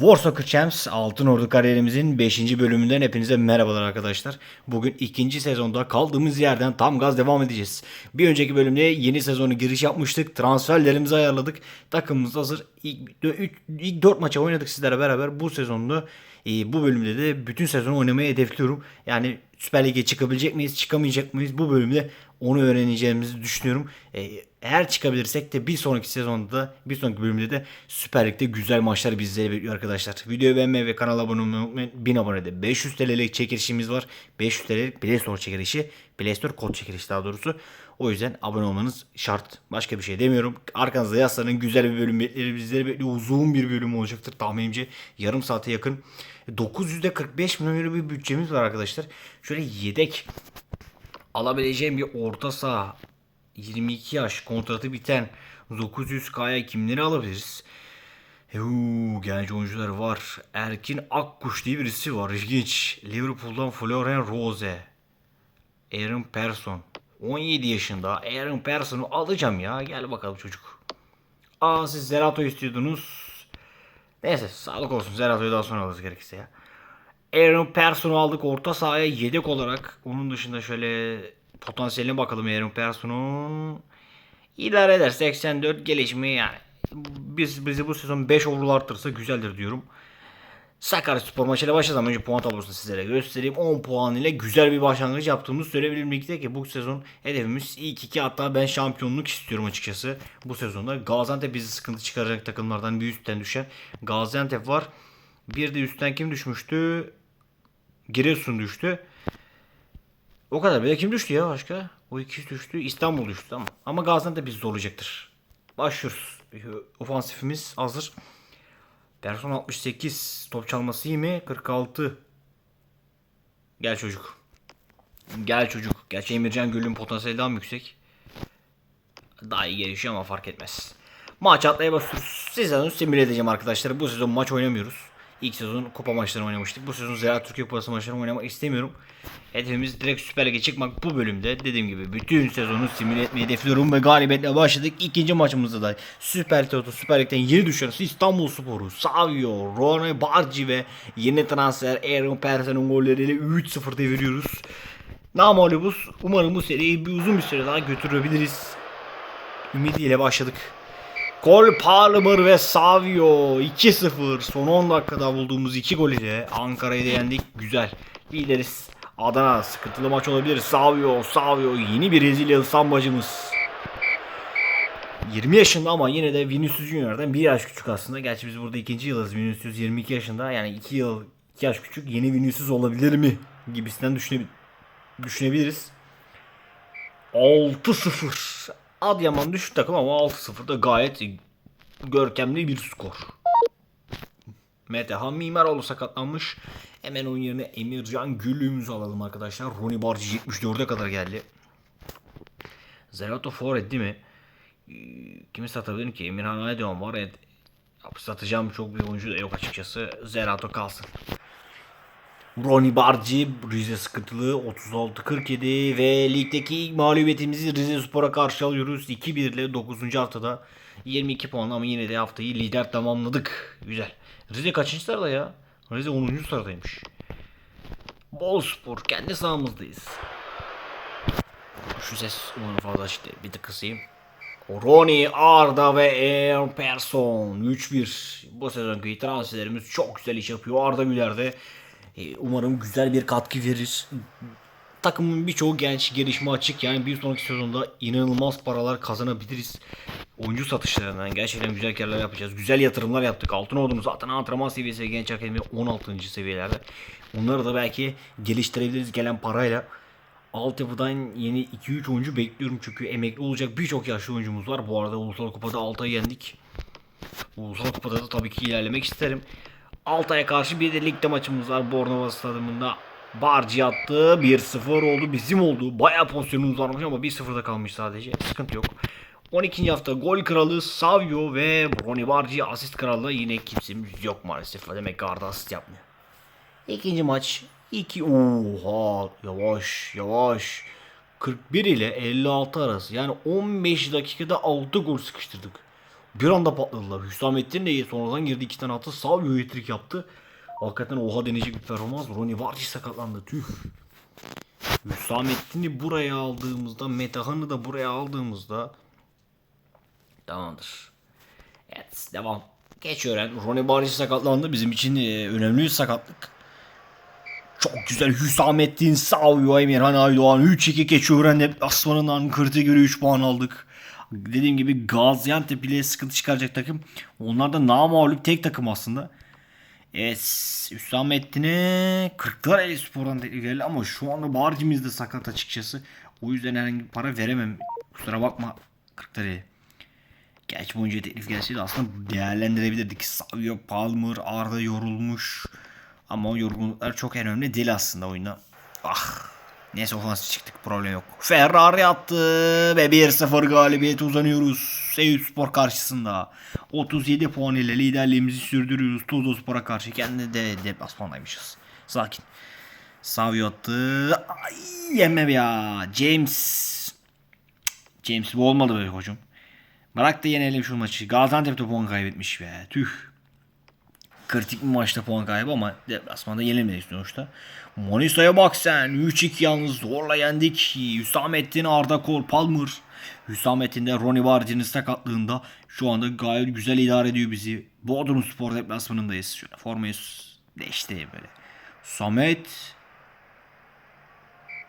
War Soccer Champs Altın Ordu kariyerimizin 5. bölümünden hepinize merhabalar arkadaşlar. Bugün ikinci sezonda kaldığımız yerden tam gaz devam edeceğiz. Bir önceki bölümde yeni sezonu giriş yapmıştık. Transferlerimizi ayarladık. Takımımız hazır. İlk, üç- ilk 4 maça oynadık sizlerle beraber. Bu sezonda e, bu bölümde de bütün sezonu oynamayı hedefliyorum. Yani Süper Lig'e çıkabilecek miyiz, çıkamayacak mıyız? Bu bölümde onu öğreneceğimizi düşünüyorum. E, eğer çıkabilirsek de bir sonraki sezonda da bir sonraki bölümde de Süper Lig'de güzel maçlar bizleri bekliyor arkadaşlar. Videoyu beğenmeyi ve kanala abone olmayı unutmayın. 1000 abonede 500 TL'lik çekilişimiz var. 500 TL'lik Play Store çekilişi. Play Store kod çekilişi daha doğrusu. O yüzden abone olmanız şart. Başka bir şey demiyorum. Arkanızda yaslanın güzel bir bölüm bekleri bizleri bekliyor. Uzun bir bölüm olacaktır tahminimce. Yarım saate yakın. 900'de 45 milyon euro bir bütçemiz var arkadaşlar. Şöyle yedek alabileceğim bir orta saha 22 yaş kontratı biten 900K'ya kimleri alabiliriz? Huu, genç oyuncular var. Erkin Akkuş diye birisi var. İlginç. Liverpool'dan Florian Rose. Aaron Persson. 17 yaşında. Aaron Person'u alacağım ya. Gel bakalım çocuk. Aa siz Zerato istiyordunuz. Neyse sağlık olsun. Zerato'yu daha sonra alırız gerekirse ya. Aaron Person'u aldık orta sahaya yedek olarak. Onun dışında şöyle potansiyeline bakalım Aaron Person'un. İdare eder 84 gelişimi yani. Biz bizi bu sezon 5 overall arttırırsa güzeldir diyorum. Sakaryaspor maçıyla başlasam önce puan tablosunu sizlere göstereyim. 10 puan ile güzel bir başlangıç yaptığımızı söyleyebilirim ligde ki bu sezon hedefimiz ilk iki hatta ben şampiyonluk istiyorum açıkçası. Bu sezonda Gaziantep bizi sıkıntı çıkaracak takımlardan bir üstten düşen Gaziantep var. Bir de üstten kim düşmüştü? Giresun düştü. O kadar. Bir kim düştü ya başka? O ikisi düştü. İstanbul düştü tamam. Ama Gaziantep bizi zorlayacaktır. Başlıyoruz. Ofansifimiz hazır. Person 68. Top çalması iyi mi? 46. Gel çocuk. Gel çocuk. Gerçi Emircan Gül'ün potansiyeli daha yüksek? Daha iyi gelişiyor ama fark etmez. Maç atlaya basıyoruz. Sezonu simüle edeceğim arkadaşlar. Bu sezon maç oynamıyoruz. İlk sezon kupa maçlarını oynamıştık. Bu sezon Ziraat Türkiye Kupası maçlarını oynamak istemiyorum. Hedefimiz direkt Süper Lig'e çıkmak. Bu bölümde dediğim gibi bütün sezonu simüle etmeyi hedefliyorum ve galibiyetle başladık. İkinci maçımızda da Süper Toto Süper Lig'den yeni düşen İstanbul Sporu, Savio, Rone Barci ve yeni transfer Aaron Person'un golleriyle 3-0 deviriyoruz. Namalibus umarım bu seriyi bir uzun bir süre daha götürebiliriz. Ümidiyle başladık. Gol Palmer ve Savio 2-0 son 10 dakikada bulduğumuz 2 gol ile Ankara'yı da yendik. Güzel. Lideriz. Adana sıkıntılı maç olabilir. Savio, Savio yeni bir Brezilyalı sambacımız. 20 yaşında ama yine de Vinicius Junior'dan bir yaş küçük aslında. Gerçi biz burada ikinci yılız. Vinicius 22 yaşında. Yani 2 yıl 2 yaş küçük. Yeni Vinicius olabilir mi? Gibisinden düşünebil düşünebiliriz. 6-0. Adıyaman düşük takım ama 6-0 da gayet görkemli bir skor. Metehan Mimaroğlu sakatlanmış. Hemen onun yerine Emircan Gül'ümüzü alalım arkadaşlar. Roni Barci 74'e kadar geldi. Zerato Forvet değil mi? Ee, Kimi satabilirim ki? Emirhan Aydoğan var. Evet. Satacağım çok bir oyuncu da yok açıkçası. Zerato kalsın. Ronnie Barci Rize sıkıntılı 36-47 ve ligdeki mağlubiyetimizi Rize Spor'a karşı alıyoruz. 2-1 ile 9. haftada 22 puan ama yine de haftayı lider tamamladık. Güzel. Rize kaçıncı sırada ya? Rize 10. sıradaymış. Bolspor kendi sahamızdayız. Şu ses umarım fazla değil. Bir tık kısayım. Ronnie, Arda ve Aaron Persson 3-1. Bu sezonki transferlerimiz çok güzel iş yapıyor. Arda Güler de e, umarım güzel bir katkı verir. Takımın birçoğu genç, gelişme açık. Yani bir sonraki sezonda inanılmaz paralar kazanabiliriz. Oyuncu satışlarından gerçekten güzel karlar yapacağız. Güzel yatırımlar yaptık. Altın ordumuz zaten antrenman seviyesi genç akademi 16. seviyelerde. Onları da belki geliştirebiliriz gelen parayla. Altyapıdan yeni 2-3 oyuncu bekliyorum çünkü emekli olacak birçok yaşlı oyuncumuz var. Bu arada Ulusal Kupa'da Altay'ı yendik. Ulusal Kupa'da da tabii ki ilerlemek isterim. Altay'a karşı bir de ligde maçımız var Bornova Stadyumunda. Barci attı. 1-0 oldu. Bizim oldu. Bayağı pozisyonumuz varmış ama 1-0'da kalmış sadece. Sıkıntı yok. 12. hafta gol kralı Savio ve Ronnie Barci asist kralı yine kimsemiz yok maalesef. Demek ki Arda asist yapmıyor. İkinci maç 2 oha yavaş yavaş 41 ile 56 arası yani 15 dakikada 6 gol sıkıştırdık. Bir anda patladılar. Hüsamettin de sonradan girdi iki tane attı. Savio hat yaptı. Hakikaten oha denecek bir performans. Ronnie Vardy sakatlandı. Tüh. Hüsamettin'i buraya aldığımızda, Metahan'ı da buraya aldığımızda tamamdır. Evet devam. Geç öğren. Ronnie Barış sakatlandı. Bizim için e, önemli bir sakatlık. Çok güzel Hüsamettin Savio Emirhan Aydoğan 3-2 geç öğren deplasmanından kırtıya göre 3 puan aldık. Dediğim gibi Gaziantep ile sıkıntı çıkaracak takım. Onlar da namağlup tek takım aslında. Evet Hüsamettin'e Kırklareli Spor'dan teklif geldi ama şu anda Barcımız da sakat açıkçası. O yüzden herhangi bir para veremem. Kusura bakma Kırklareli. Gerçi bu oyuncuya teklif gelseydi aslında değerlendirebilirdik. Savio Palmer, Arda yorulmuş. Ama o yorgunluklar çok önemli değil aslında oyunda. Ah. Neyse ofansif çıktık problem yok. Ferrari attı ve 1-0 galibiyet uzanıyoruz. Seyit Spor karşısında. 37 puan ile liderliğimizi sürdürüyoruz. Tuzla Spor'a karşı kendi de deplasmandaymışız. Sakin. Savio attı. Ay yemem ya. James. James bu olmadı böyle hocam. Bırak da yenelim şu maçı. Gaziantep'te puan kaybetmiş be. Tüh. Kritik bir maçta puan kaybı ama deplasmanda yenilmedi sonuçta. Monisa'ya bak sen. 3-2 yalnız zorla yendik. Hüsamettin Arda Kol Palmer. Hüsamettin de Ronnie Vardy'nin sakatlığında şu anda gayet güzel idare ediyor bizi. Bodrum Spor deplasmanındayız. Şöyle formayı değişti böyle. Samet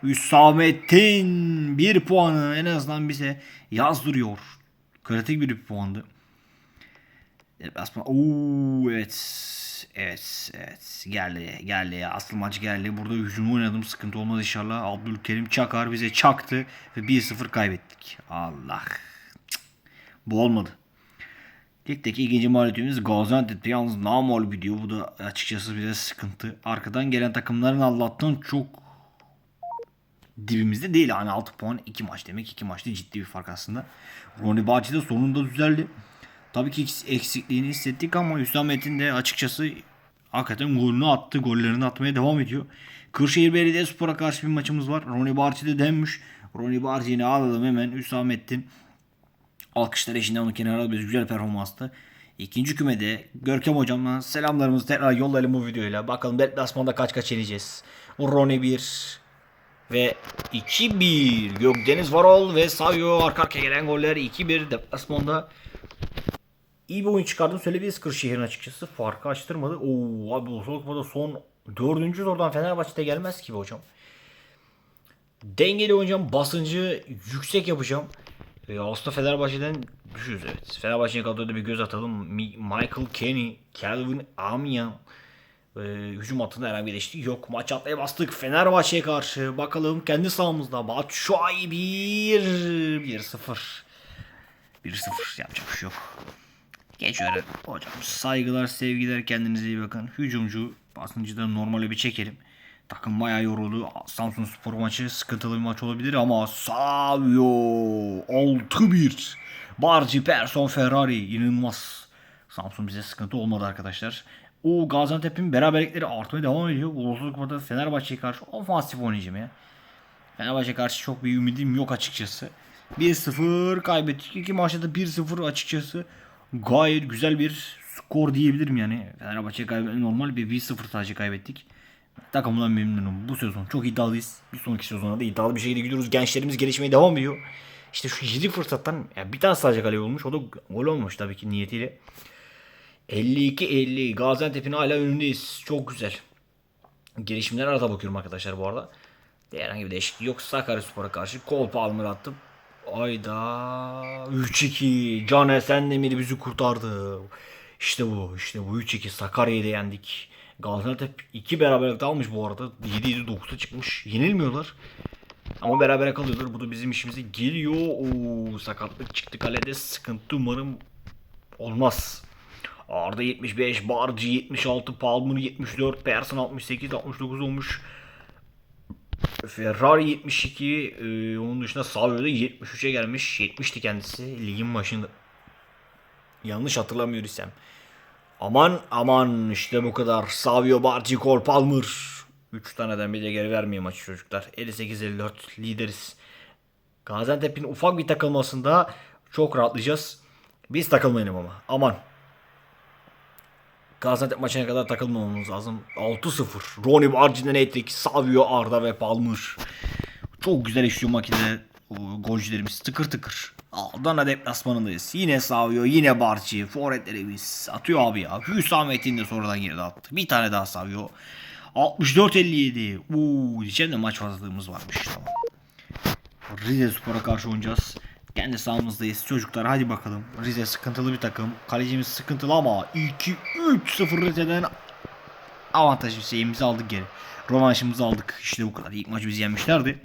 Hüsamettin bir puanı en azından bize yazdırıyor. Kritik bir puandı. Deplasman. Oo evet. Evet, evet. Geldi ya. Asıl maç geldi. Burada hücum oynadım. Sıkıntı olmaz inşallah. Abdülkerim Çakar bize çaktı ve 1-0 kaybettik. Allah. Cık. Bu olmadı. Ligdeki ikinci mağlubiyetimiz Gaziantep'te yalnız namağlup gidiyor. Bu da açıkçası bize sıkıntı. Arkadan gelen takımların Allah'tan çok dibimizde değil. Hani 6 puan 2 maç demek. 2 maçta ciddi bir fark aslında. Ronnie Bahçe de sonunda düzeldi. Tabii ki eksikliğini hissettik ama Hüsamettin de açıkçası hakikaten golünü attı. Gollerini atmaya devam ediyor. Kırşehir Belediyespor'a karşı bir maçımız var. Ronnie Barçı da denmiş. Ronnie Barçı'yı alalım hemen. Hüsamettin alkışlar eşinden onu kenara alıyoruz. Güzel performanstı. İkinci kümede Görkem hocamla selamlarımızı tekrar yollayalım bu videoyla. Bakalım deplasmanda kaç kaç yeneceğiz. Ronnie 1 ve 2-1. Gökdeniz Varol ve Savio arka arkaya gelen goller 2-1 deplasmanda iyi bir oyun çıkardığını söyleyebiliriz Kırşehir'in açıkçası. Farkı açtırmadı. Oo abi bu sokmada son dördüncü oradan Fenerbahçe'de gelmez gibi hocam. Dengeli oynayacağım. Basıncı yüksek yapacağım. E, aslında Fenerbahçe'den düşüyoruz evet. Fenerbahçe'ye kadroda bir göz atalım. Mi- Michael Kenny, Calvin Amian e, hücum hattında herhangi bir değişiklik yok. Maç atlaya bastık Fenerbahçe'ye karşı. Bakalım kendi sahamızda. Batshuayi 1 1-0. 1-0 yapacak bir şey yok. Geç öyle hocam. Saygılar, sevgiler. Kendinize iyi bakın. Hücumcu basıncı da normale bir çekelim. Takım bayağı yoruldu. Samsun Spor maçı sıkıntılı bir maç olabilir ama Savio 6-1. Barci, Persson, Ferrari inanılmaz. Samsun bize sıkıntı olmadı arkadaşlar. O Gaziantep'in beraberlikleri artmaya devam ediyor. Ulusal Kupa'da Fenerbahçe'ye karşı ofansif oynayacağım ya. Fenerbahçe karşı çok bir ümidim yok açıkçası. 1-0 kaybettik. İki maçta da 1-0 açıkçası. Gayet güzel bir skor diyebilirim yani. Fenerbahçe kaybetmek normal bir 1-0 sadece kaybettik. Takımdan memnunum. Bu sezon çok iddialıyız. Bir sonraki sezona da iddialı bir şekilde gidiyoruz. Gençlerimiz gelişmeye devam ediyor. İşte şu 7 fırsattan yani bir tane sadece kale olmuş. O da gol olmuş tabii ki niyetiyle. 52-50 Gaziantep'in hala önündeyiz. Çok güzel. Gelişimler arada bakıyorum arkadaşlar bu arada. Herhangi bir değişiklik yok. Sakaryaspor'a karşı kol palmer attım. Ayda 3-2 Can Esendemir bizi kurtardı. İşte bu işte bu 3-2 Sakarya'yı da yendik. Gaziantep 2 beraberlikte almış bu arada. 7-7-9'a çıkmış. Yenilmiyorlar. Ama berabere kalıyorlar. Bu da bizim işimize geliyor. Oo, sakatlık çıktı kalede. Sıkıntı umarım olmaz. Arda 75, Barcı 76, Palmer 74, Persson 68, 69 olmuş. Ferrari 72, e, onun dışında Savio'da 73'e gelmiş. 70'ti kendisi ligin başında. Yanlış hatırlamıyorsam. Aman aman işte bu kadar. Savio, Barci, Cole Palmer. 3 taneden bile geri vermiyor maçı çocuklar. 58-54 lideriz. Gaziantep'in ufak bir takılmasında çok rahatlayacağız. Biz takılmayalım ama. Aman. Gaziantep maçına kadar takılmamamız lazım. 6-0. Ronnie Barci'den ettik. Savio, Arda ve Palmer. Çok güzel işliyor makine. Golcülerimiz tıkır tıkır. Adana deplasmanındayız. Yine Savio, yine Barci. Forvetlerimiz atıyor abi ya. Hüsamettin de sonradan geride attı. Bir tane daha Savio. 64-57. Uuu diyeceğim de maç fazlalığımız varmış. Rize Spor'a karşı oynayacağız. Kendi sahamızdayız. Çocuklar hadi bakalım. Rize sıkıntılı bir takım. Kalecimiz sıkıntılı ama 2-3-0 Rize'den avantajlı şeyimizi aldık geri. Rövanşımızı aldık. İşte bu kadar. İlk maç bizi yenmişlerdi.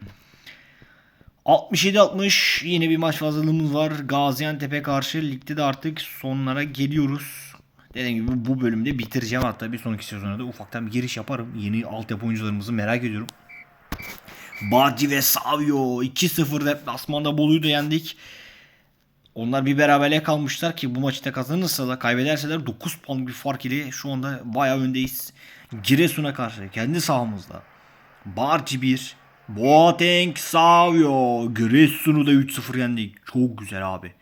67-60 yine bir maç fazlalığımız var. Gaziantep'e karşı ligde de artık sonlara geliyoruz. Dediğim gibi bu bölümde bitireceğim hatta bir sonraki sezona da ufaktan bir giriş yaparım. Yeni altyapı oyuncularımızı merak ediyorum. Barci ve Savio 2-0 deplasmanda Bolu'yu da yendik. Onlar bir beraberliğe kalmışlar ki bu maçı da kazanırsa da kaybederseler 9 puan bir fark ile şu anda bayağı öndeyiz. Giresun'a karşı kendi sahamızda. Barci 1, Boateng Savio. Giresun'u da 3-0 yendik. Çok güzel abi.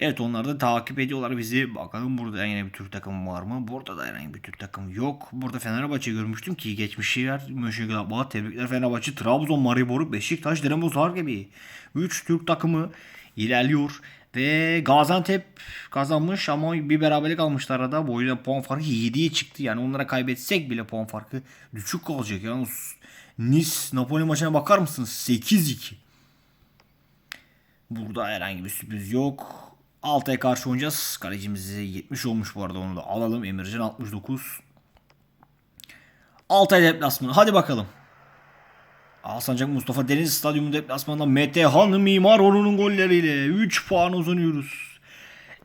Evet onlar da takip ediyorlar bizi. Bakalım burada yine bir Türk takımı var mı? Burada da herhangi bir Türk takımı yok. Burada Fenerbahçe görmüştüm ki geçmişi var. Mönchengladbach, tebrikler Fenerbahçe, Trabzon, Maribor, Beşiktaş, Dinamo gibi. 3 Türk takımı ilerliyor. Ve Gaziantep kazanmış ama bir beraberlik almışlar arada. Bu yüzden puan farkı 7'ye çıktı. Yani onlara kaybetsek bile puan farkı düşük kalacak. Yani Nice Napoli maçına bakar mısınız? 8-2. Burada herhangi bir sürpriz yok. Altay'a karşı oynayacağız. Kalecimizi 70 olmuş bu arada onu da alalım. Emircan 69. Altay deplasmanı. Hadi bakalım. Alsancak Mustafa Deniz Stadyumu deplasmanında Mete Hanım Mimaroğlu'nun golleriyle 3 puan uzanıyoruz.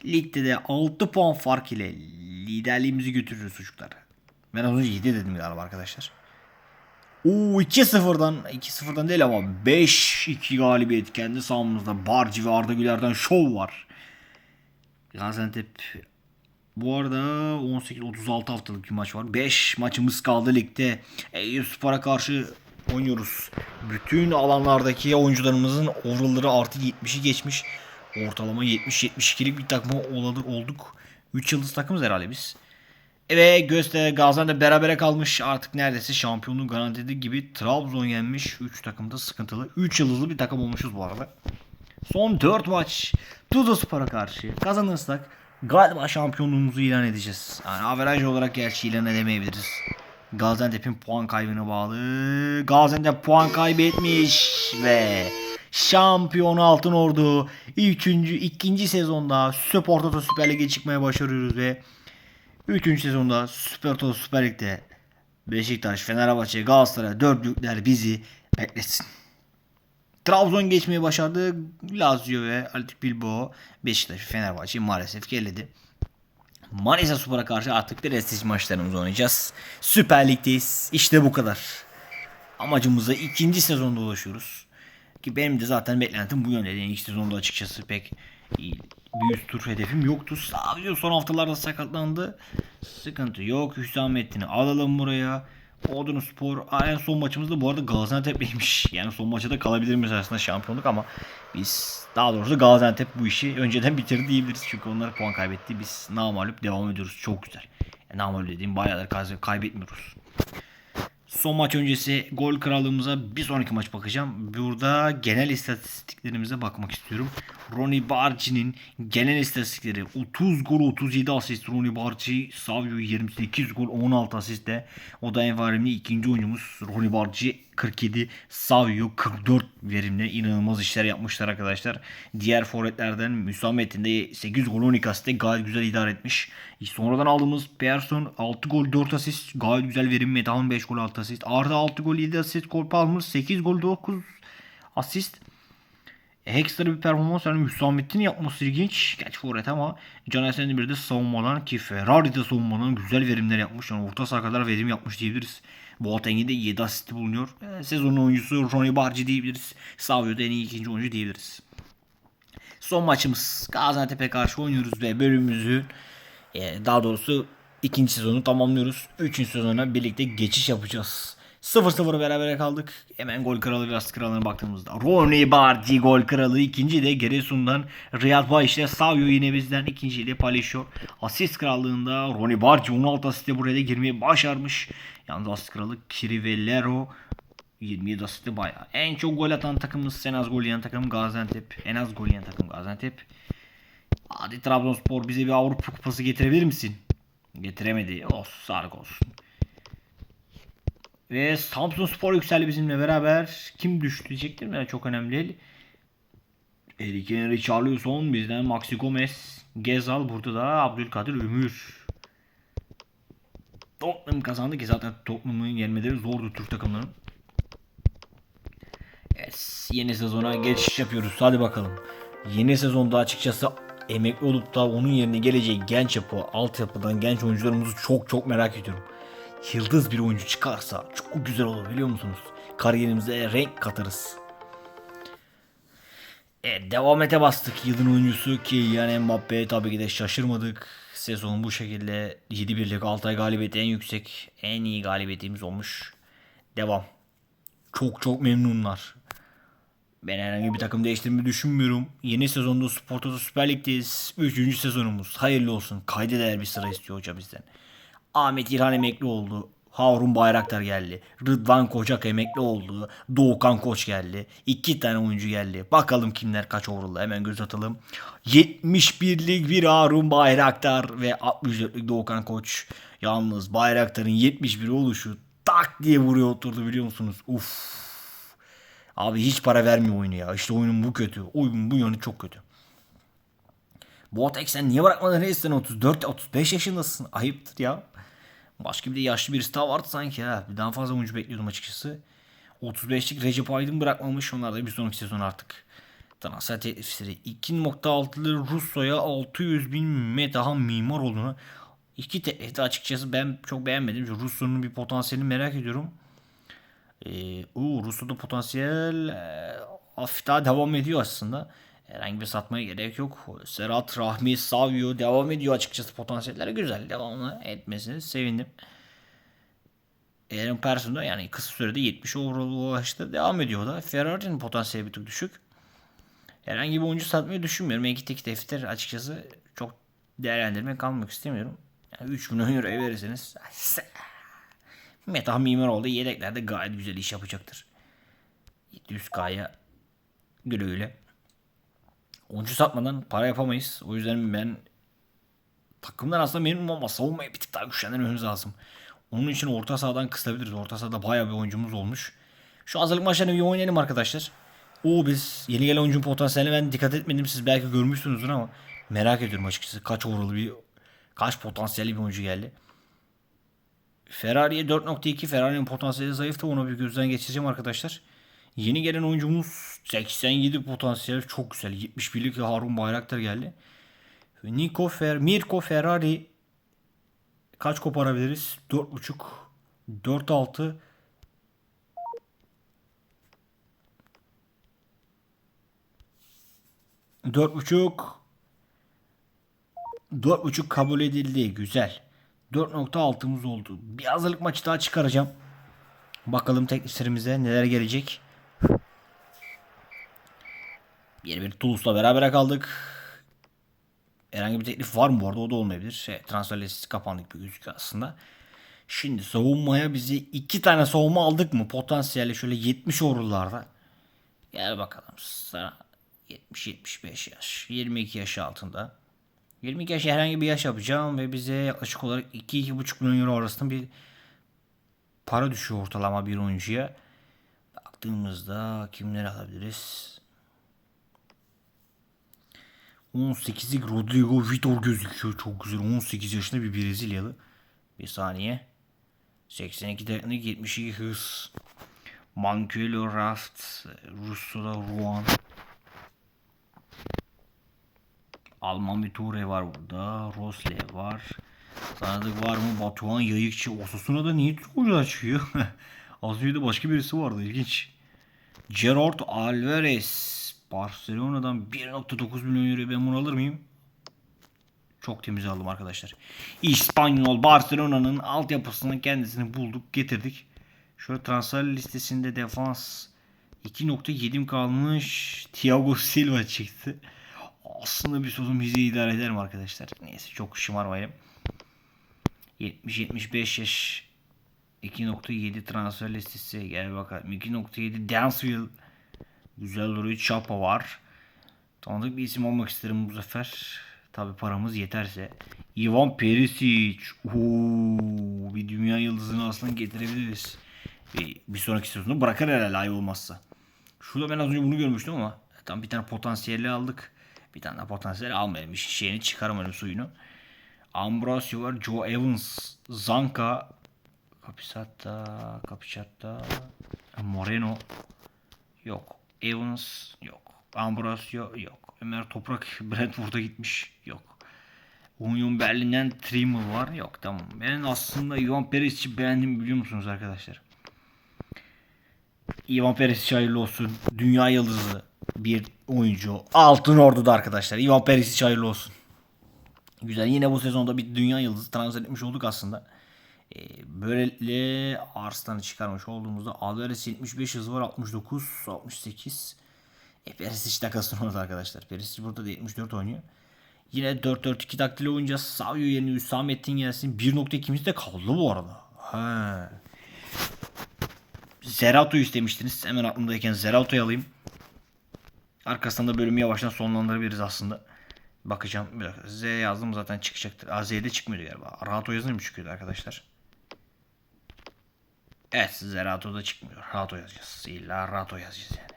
Ligde de 6 puan fark ile liderliğimizi götürürüz çocuklar. Ben az önce 7 dedim galiba arkadaşlar. Oo 2-0'dan 2-0'dan değil ama 5-2 galibiyet kendi sahamızda Barci ve Arda Güler'den şov var. Gaziantep bu arada 18-36 haftalık bir maç var. 5 maçımız kaldı ligde. Eyüp Spor'a karşı oynuyoruz. Bütün alanlardaki oyuncularımızın overall'ları artı 70'i geçmiş. Ortalama 70-72'lik bir takım olduk. 3 yıldız takımız herhalde biz. Ve Göztepe Gaziantep berabere kalmış. Artık neredeyse şampiyonluğu garantiledi gibi Trabzon yenmiş. 3 takımda sıkıntılı. 3 yıldızlı bir takım olmuşuz bu arada. Son 4 maç Tuzla Spor'a karşı kazanırsak galiba şampiyonluğumuzu ilan edeceğiz. Yani averaj olarak gerçi ilan edemeyebiliriz. Gaziantep'in puan kaybına bağlı. Gaziantep puan kaybetmiş ve şampiyon Altın Ordu üçüncü, ikinci sezonda Spor Toto Süper Lig'e çıkmaya başarıyoruz ve 3. sezonda Süper Toto Süper Lig'de Beşiktaş, Fenerbahçe, Galatasaray dörtlükler bizi beklesin. Trabzon geçmeyi başardı. Lazio ve Atletik Bilbao Beşiktaş, Fenerbahçe maalesef geledi. Manisa Spor'a karşı artık prestij maçlarımızı oynayacağız. Süper Lig'deyiz. İşte bu kadar. Amacımıza ikinci sezonda ulaşıyoruz. Ki benim de zaten beklentim bu yönde. Yani ilk sezonda açıkçası pek bir üst tur hedefim yoktu. Sadece son haftalarda sakatlandı. Sıkıntı yok. Hüsamettin'i alalım buraya. Odun Spor en son maçımızda bu arada Gaziantep'liymiş. Yani son maçta da kalabilir miyiz aslında şampiyonluk ama biz daha doğrusu Gaziantep bu işi önceden bitirdi diyebiliriz. Çünkü onlar puan kaybetti. Biz namalup devam ediyoruz. Çok güzel. Yani namalup dediğim bayağıdır kaybetmiyoruz. Son maç öncesi gol krallığımıza bir sonraki maç bakacağım. Burada genel istatistiklerimize bakmak istiyorum. Ronnie Barci'nin genel istatistikleri 30 gol 37 asist. Ronnie Barci Savio 28 gol 16 asistle. O da en verimli ikinci oyuncumuz. Ronnie Barci 47 Savio 44 verimli inanılmaz işler yapmışlar arkadaşlar. Diğer forvetlerden Müsamettin de 8 gol 12 asistle gayet güzel idare etmiş. Sonradan aldığımız Persson 6 gol 4 asist gayet güzel verim. Metehan 5 gol 6 asist. Arda 6 gol 7 asist. Cole Palmer 8 gol 9 asist. Ekstra bir performans yani Hüsamettin yapması ilginç. Gerçi forvet ama Can Esen bir de savunmadan ki Ferrari'de savunmadan güzel verimler yapmış. Yani orta saha kadar verim yapmış diyebiliriz. Boateng'in de 7 asisti bulunuyor. E, sezonun oyuncusu Ronnie Barci diyebiliriz. Savio'da en iyi ikinci oyuncu diyebiliriz. Son maçımız Gaziantep'e karşı oynuyoruz ve bölümümüzü e, daha doğrusu ikinci sezonu tamamlıyoruz. Üçüncü sezona birlikte geçiş yapacağız. 0-0 beraber kaldık. Hemen gol kralı asist kralına baktığımızda. Ronnie Bardi gol kralı. ikinci de Giresun'dan Riyad Bayiş ile Savio yine bizden. ikinci de Paleşo. Asist krallığında Ronnie Bardi 16 asiste buraya da girmeyi başarmış. Yalnız asist kralı Kirivellero 27 asisti bayağı. En çok gol atan takımımız en az gol yiyen takım Gaziantep. En az gol yiyen takım Gaziantep. Hadi Trabzonspor bize bir Avrupa kupası getirebilir misin? Getiremedi. Olsun sağlık olsun. Ve Samsun Spor yükseldi bizimle beraber. Kim düştü diyecektim ya çok önemli değil. Erike Richarlison bizden Maxi Gomez. Gezal burada da Abdülkadir Ömür. Tottenham kazandı ki zaten Tottenham'ın yenmeleri zordu Türk takımların. Evet, yeni sezona geçiş yapıyoruz. Hadi bakalım. Yeni sezonda açıkçası emekli olup da onun yerine geleceği genç yapı, altyapıdan genç oyuncularımızı çok çok merak ediyorum. Yıldız bir oyuncu çıkarsa çok güzel olur biliyor musunuz? Kariyerimize renk katarız. Evet, devam ete bastık yılın oyuncusu ki yani Mbappe tabii ki de şaşırmadık. Sezon bu şekilde 7-1'lik Altay galibiyeti en yüksek, en iyi galibiyetimiz olmuş. Devam. Çok çok memnunlar. Ben herhangi bir takım değiştirmeyi düşünmüyorum. Yeni sezonda Spor Toto Süper Lig'deyiz. Üçüncü sezonumuz. Hayırlı olsun. Kayda değer bir sıra istiyor hoca bizden. Ahmet İlhan emekli oldu. Harun Bayraktar geldi. Rıdvan Kocak emekli oldu. Doğukan Koç geldi. İki tane oyuncu geldi. Bakalım kimler kaç overall'da hemen göz atalım. 71'lik bir Harun Bayraktar ve 64'lik Doğukan Koç. Yalnız Bayraktar'ın 71 oluşu tak diye vuruyor oturdu biliyor musunuz? Uf. Abi hiç para vermiyor oyunu ya. İşte oyunun bu kötü. Oyunun bu yönü çok kötü. Boateng sen niye bırakmadın reis sen 34 35 yaşındasın. Ayıptır ya. Başka bir de yaşlı birisi daha vardı sanki ha. Daha fazla oyuncu bekliyordum açıkçası. 35'lik Recep Aydın bırakmamış. Onlar da bir sonraki sezon artık. Transfer teklifleri 2.6'lı Russo'ya 600 bin Metahan mimar olduğunu. İki teklifi açıkçası ben çok beğenmedim. Çünkü Russo'nun bir potansiyelini merak ediyorum. Ee, uu, Rus'ta potansiyel e, hafif daha devam ediyor aslında. Herhangi bir satmaya gerek yok. Serhat, Rahmi, Savio devam ediyor açıkçası potansiyelleri güzel. Devamlı etmesini sevindim. Aaron Persson da yani kısa sürede 70 overall ulaştı. Devam ediyor da. Ferrari'nin potansiyeli bir tık düşük. Herhangi bir oyuncu satmayı düşünmüyorum. İki tek defter açıkçası çok değerlendirme kalmak istemiyorum. Yani 3 milyon euroya verirseniz Meta mimar oldu. Yedeklerde gayet güzel iş yapacaktır. 700K'ya güle güle. Oyuncu satmadan para yapamayız. O yüzden ben takımdan aslında memnunum ama savunmaya bir tık daha güçlendirmemiz lazım. Onun için orta sahadan kısabiliriz. Orta sahada bayağı bir oyuncumuz olmuş. Şu hazırlık maçlarını bir oynayalım arkadaşlar. O biz yeni gelen oyuncunun potansiyeline ben dikkat etmedim. Siz belki görmüşsünüzdür ama merak ediyorum açıkçası. Kaç oralı bir kaç potansiyelli bir oyuncu geldi. Ferrari'ye 4.2 Ferrari'nin potansiyeli zayıftı onu bir gözden geçireceğim arkadaşlar. Yeni gelen oyuncumuz 87 potansiyel çok güzel. 71'lik Harun Bayraktar geldi. Nico Fer Mirko Ferrari kaç koparabiliriz? 4.5 4.6 4.5 4.5 kabul edildi. Güzel. 4.6'mız oldu. Bir hazırlık maçı daha çıkaracağım. Bakalım tekliflerimize neler gelecek. Yeni bir Toulouse'la beraber kaldık. Herhangi bir teklif var mı bu arada o da olmayabilir. Şey, transfer listesi kapandık bir gözüküyor aslında. Şimdi savunmaya bizi iki tane savunma aldık mı? Potansiyeli şöyle 70 overall'larda. Gel bakalım sana 70-75 yaş. 22 yaş altında. 22 yaş herhangi bir yaş yapacağım ve bize yaklaşık olarak 2-2,5 milyon euro arasında bir para düşüyor ortalama bir oyuncuya. Baktığımızda kimleri alabiliriz? 18'lik Rodrigo Vitor gözüküyor. Çok güzel. 18 yaşında bir Brezilyalı. Bir saniye. 82 teknik 72 hız. Manquelo Raft. Russo'da Ruan. Alman bir Ture var burada. Rosle var. Tanıdık var mı? Batuhan Yayıkçı. Osasuna da niye Türk oyuncular çıkıyor? Az önce de başka birisi vardı. ilginç. Gerard Alvarez. Barcelona'dan 1.9 milyon euro ben bunu alır mıyım? Çok temiz aldım arkadaşlar. İspanyol Barcelona'nın altyapısının kendisini bulduk getirdik. Şurada transfer listesinde defans 2.7'm kalmış. Thiago Silva çıktı. Aslında bir sözüm bizi idare ederim arkadaşlar. Neyse çok şımarmayalım. 70-75 yaş 2.7 transfer listesi. Gel bakalım. 2.7 Dansville. Güzel duruyor. Chapa var. Tanıdık bir isim olmak isterim bu sefer. Tabi paramız yeterse. Ivan Perisic. Oo, bir dünya yıldızını aslında getirebiliriz. Bir, bir sonraki sezonu bırakır herhalde ay olmazsa. Şurada ben az önce bunu görmüştüm ama tam bir tane potansiyelli aldık. Bir tane daha potansiyel almayalım. Şeyini çıkaramadım suyunu. Ambrosio var. Joe Evans. Zanka. Capisata. Capichata. Moreno. Yok. Evans yok. Ambrosio yok. Ömer Toprak Brentford'a gitmiş. Yok. Union Berlin'den Trimmer var. Yok tamam. Ben aslında Ivan Perisic'i beğendim biliyor musunuz arkadaşlar? Ivan Perisic hayırlı olsun. Dünya yıldızı bir oyuncu. Altın Ordu'da arkadaşlar. Ivan Perisic hayırlı olsun. Güzel. Yine bu sezonda bir dünya yıldızı transfer etmiş olduk aslında. Ee, böylece Arslan'ı çıkarmış olduğumuzda Alvarez 75 hız var 69 68 e, Perisic takasın orada arkadaşlar. Perisic burada da 74 oynuyor. Yine 4-4-2 taktiğiyle oynayacağız. Savio yerine Hüsamettin gelsin. 1.2'miz de kaldı bu arada. He. Zerato istemiştiniz. Hemen aklımdayken Zerato'yu alayım. Arkasında bölümü yavaştan sonlandırabiliriz aslında. Bakacağım. Bir. Z yazdım zaten çıkacaktır. Aa, Z'de çıkmıyordu galiba. Rato yazınca mı çıkıyordu arkadaşlar? Evet Zerato da çıkmıyor. Rato yazacağız. İlla Rato yazacağız yani.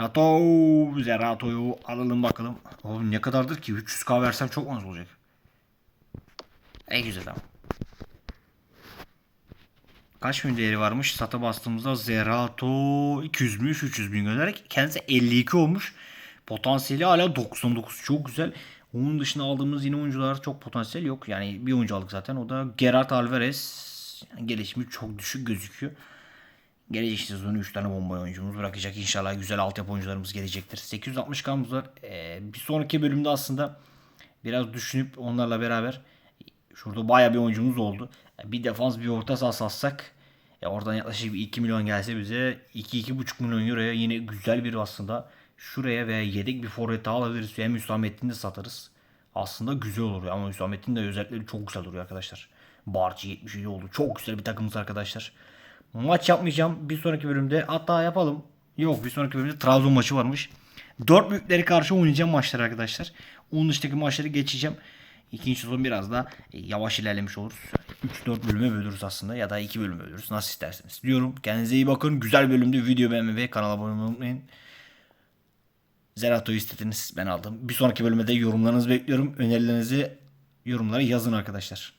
Rato, Zerato'yu alalım bakalım. Oğlum ne kadardır ki? 300k versem çok az olacak. En güzel tamam. Kaç bin değeri varmış? Sata bastığımızda Zerato 200 mü 300 bin göndererek kendisi 52 olmuş. Potansiyeli hala 99. Çok güzel. Onun dışında aldığımız yine oyuncular çok potansiyel yok. Yani bir oyuncu aldık zaten. O da Gerard Alvarez. Yani gelişimi çok düşük gözüküyor. Gelecek sezonu 3 tane bomba oyuncumuz bırakacak. İnşallah güzel altyapı oyuncularımız gelecektir. 860 kamuz var. Ee, bir sonraki bölümde aslında biraz düşünüp onlarla beraber şurada baya bir oyuncumuz oldu. Bir defans bir orta saha satsak ya oradan yaklaşık bir 2 milyon gelse bize 2-2,5 milyon euroya yine güzel bir aslında şuraya veya yedek bir forvet alabiliriz. Hem Hüsamettin'i de satarız. Aslında güzel olur ama Hüsamettin de özellikleri çok güzel duruyor arkadaşlar. Barçı 77 oldu. Çok güzel bir takımımız arkadaşlar. Maç yapmayacağım. Bir sonraki bölümde hatta yapalım. Yok bir sonraki bölümde Trabzon maçı varmış. Dört büyükleri karşı oynayacağım maçlar arkadaşlar. Onun dışındaki maçları geçeceğim. İkinci sezon biraz da yavaş ilerlemiş oluruz. 3-4 bölüme bölürüz aslında ya da 2 bölüme bölürüz. Nasıl isterseniz. Diyorum kendinize iyi bakın. Güzel bölümde video beğenmeyi ve kanala abone olmayı unutmayın. Zerato'yu istediniz ben aldım. Bir sonraki bölümde de yorumlarınızı bekliyorum. Önerilerinizi yorumlara yazın arkadaşlar.